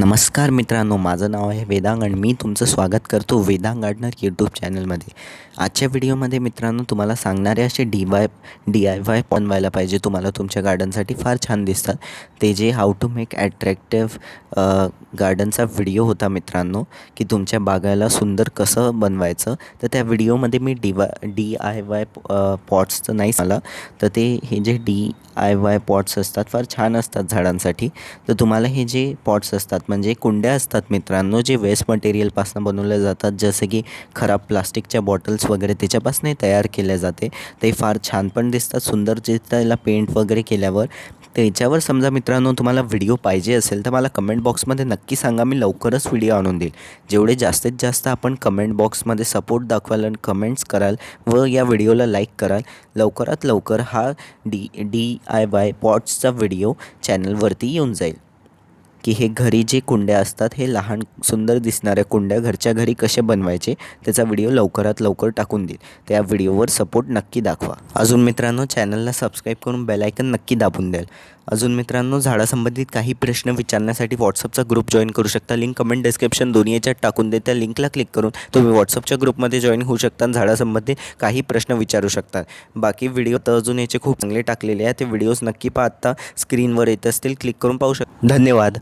नमस्कार मित्रांनो माझं नाव आहे वेदांग आणि मी तुमचं स्वागत करतो वेदांग गार्डनर यूट्यूब चॅनलमध्ये. आजच्या व्हिडिओमध्ये मित्रांनो तुम्हाला सांगणारे असे D Y D I Y बनवायला पाहिजे. तुम्हाला तुमच्या गार्डनसाठी फार छान दिसतात. ते जे हाऊ टू मेक ॲट्रॅक्टिव्ह गार्डनचा व्हिडिओ होता मित्रांनो की तुमच्या बागाला सुंदर कसं बनवायचं तर त्या व्हिडिओमध्ये मी D Y D I Y पॉट्सचं नाही मला तर ते हे जे डी आय वाय पॉट्स असतात फार छान असतात झाडांसाठी. तर तुम्हाला हे जे पॉट्स असतात म्हणजे कुंड्या असतात मित्रांनो जे वेस्ट मटेरियलपासून बनवल्या जातात जसं की खराब प्लास्टिकच्या बॉटल्स वगैरे त्याच्यापासून तयार केल्या जाते. ते फार छान पण दिसतात सुंदर जे त्याला पेंट वगैरे केल्यावर त्याच्यावर समजा मित्रांनो तुम्हाला व्हिडिओ पाहिजे असेल तर मला कमेंट बॉक्समध्ये नक्की सांगा. मी लवकरच व्हिडिओ आणून देईल. जेवढे जास्तीत जास्त आपण कमेंट बॉक्समध्ये सपोर्ट दाखवाल आणि कमेंट्स कराल व या व्हिडिओला लाईक कराल लवकरात लवकर हा डी डी आय वाय पॉट्सचा व्हिडिओ चॅनलवरती येऊन जाईल. की हे घरी जे कुंड्या असतात हे लहान सुंदर दिसणाऱ्या कुंड्या घरच्या घरी कसे बनवायचे त्याचा व्हिडिओ लवकरात लवकर टाकून देईल. त्या व्हिडिओवर सपोर्ट नक्की दाखवा. अजून मित्रांनो चॅनलला सबस्क्राईब करून बेलायकन नक्की दाबून द्याल. अजून मित्रांनो झाडासंबंधित काही प्रश्न विचारण्यासाठी व्हॉट्सअपचा ग्रुप जॉईन करू शकता. लिंक कमेंट डिस्क्रिप्शन दोन्ही याच्यात टाकून दे त्या लिंकला क्लिक करून तुम्ही व्हॉट्सअपच्या ग्रुपमध्ये जॉईन होऊ शकता झाडासंबंधी झाडासंबंधित काही प्रश्न विचारू शकता. बाकी व्हिडिओ तर अजून याचे खूप चांगले टाकलेले आहे ते व्हिडिओज नक्की पाहता स्क्रीनवर येत असतील क्लिक करून पाहू शकता. धन्यवाद.